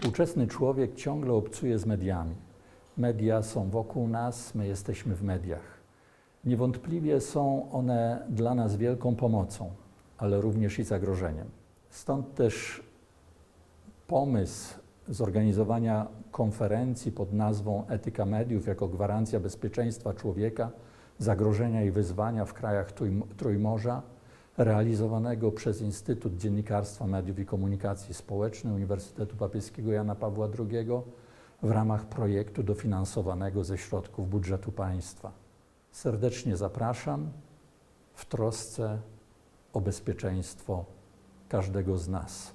Współczesny człowiek ciągle obcuje z mediami. Media są wokół nas, my jesteśmy w mediach. Niewątpliwie są one dla nas wielką pomocą, ale również i zagrożeniem. Stąd też pomysł zorganizowania konferencji pod nazwą Etyka mediów jako gwarancja bezpieczeństwa człowieka, zagrożenia i wyzwania w krajach Trójm- Trójmorza, realizowanego przez Instytut Dziennikarstwa, Mediów i Komunikacji Społecznej Uniwersytetu Papieskiego Jana Pawła II w ramach projektu dofinansowanego ze środków budżetu państwa. Serdecznie zapraszam w trosce o bezpieczeństwo każdego z nas.